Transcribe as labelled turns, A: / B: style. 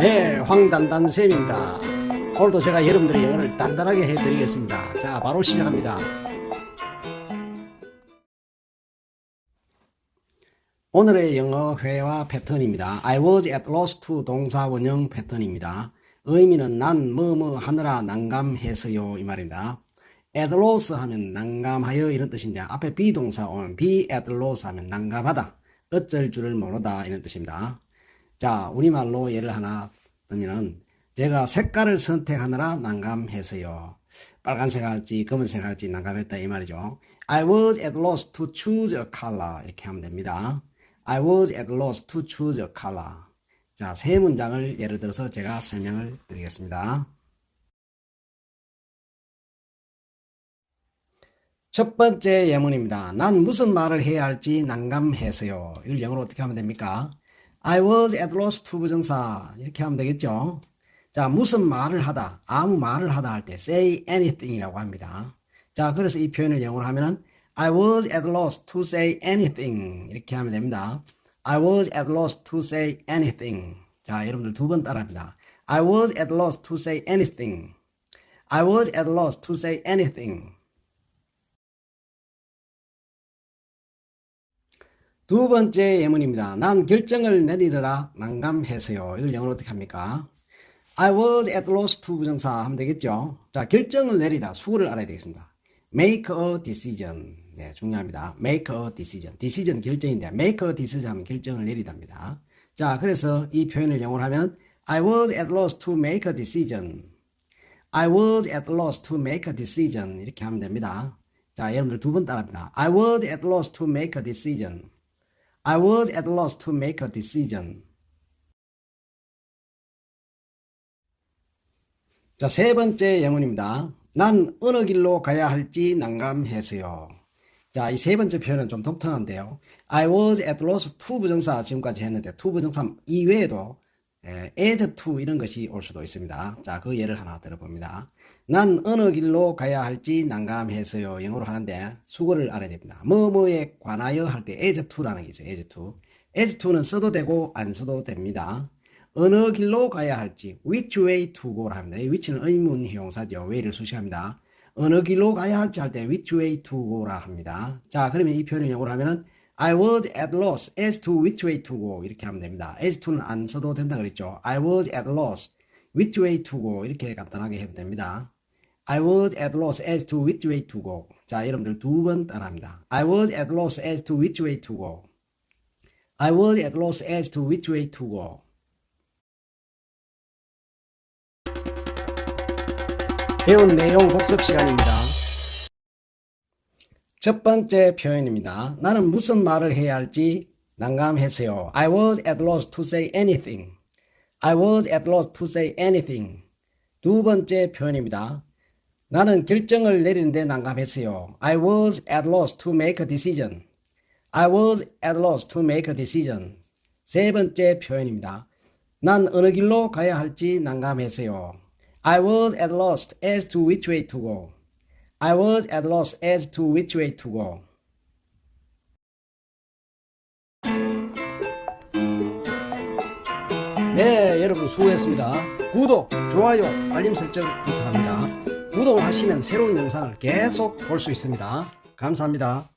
A: 네, 황단단 쌤입니다. 오늘도 제가 여러분들의 영어를 단단하게 해드리겠습니다. 자, 바로 시작합니다. 오늘의 영어 회화 패턴입니다. I was at loss to 동사 원형 패턴입니다. 의미는 난 뭐뭐 하느라 난감해서요 이 말입니다. at loss 하면 난감하여 이런 뜻인데 앞에 비동사 오면 be at loss 하면 난감하다. 어쩔 줄을 모르다 이런 뜻입니다. 자, 우리말로 예를 하나 들면은 제가 색깔을 선택하느라 난감해서요. 빨간색 할지 검은색 할지 난감했다 이 말이죠. I was at loss to choose a color 이렇게 하면 됩니다. I was at loss to choose a color. 자, 세 문장을 예를 들어서 제가 설명을 드리겠습니다. 첫 번째 예문입니다. 난 무슨 말을 해야 할지 난감해서요. 이걸 영어로 어떻게 하면 됩니까? I was at loss to 부정사 이렇게 하면 되겠죠. 자, 무슨 말을 하다, 아무 말을 하다 할 때 say anything이라고 합니다. 자, 그래서 이 표현을 영어로 하면은 I was at loss to say anything 이렇게 하면 됩니다. I was at loss to say anything. 자, 여러분들 두 번 따라합니다. I was at loss to say anything. I was at loss to say anything. 두 번째 예문입니다. 난 결정을 내리느라 난감해서요. 이걸 영어로 어떻게 합니까? I was at loss to 부정사 하면 되겠죠. 자, 결정을 내리다. 수어를 알아야 되겠습니다. Make a decision. 네, 중요합니다. Make a decision. decision 결정인데, make a decision 하면 결정을 내리답니다. 자, 그래서 이 표현을 영어로 하면 I was at loss to make a decision. I was at loss to make a decision. 이렇게 하면 됩니다. 자, 여러분들 두 번 따라합니다. I was at loss to make a decision. I was at loss to make a decision. 자, 세 번째 예문입니다. 난 어느 길로 가야 할지 난감해서요. 자, 이 세 번째 표현은 좀 독특한데요. I was at loss to 부정사 지금까지 했는데 to 부정사 이외에도 에, add to 이런 것이 올 수도 있습니다. 자, 그 예를 하나 들어봅니다. 난 어느 길로 가야 할지 난감해서요. 영어로 하는데 수거를 알아야 됩니다. 뭐뭐에 관하여 할 때 as to라는 게 있어요. as to. as to는 써도 되고 안 써도 됩니다. 어느 길로 가야 할지 which way to go를 합니다. 이 which는 의문 형용사죠. way를 수식합니다. 어느 길로 가야 할지 할 때 which way to go라 합니다. 자, 그러면 이 표현을 영어로 하면은 I was at loss as to which way to go 이렇게 하면 됩니다. as to는 안 써도 된다 그랬죠. I was at loss which way to go 이렇게 간단하게 해도 됩니다. I was at loss as to which way to go. 자, 여러분들 두 번 따라합니다. I was at loss as to which way to go. I was at loss as to which way to go. 배운 내용 복습 시간입니다. 첫 번째 표현입니다. 나는 무슨 말을 해야 할지 난감했어요. I was at loss to say anything. I was at loss to say anything. 두 번째 표현입니다. 나는 결정을 내리는데 난감했어요. I was at loss to make a decision. I was at loss to make a decision. 세 번째 표현입니다. 난 어느 길로 가야 할지 난감했어요. I was at loss as to which way to go. I was at loss as to which way to go. 네, 여러분 수고했습니다. 구독, 좋아요, 알림 설정 부탁합니다. 구독을 하시면 새로운 영상을 계속 볼 수 있습니다. 감사합니다.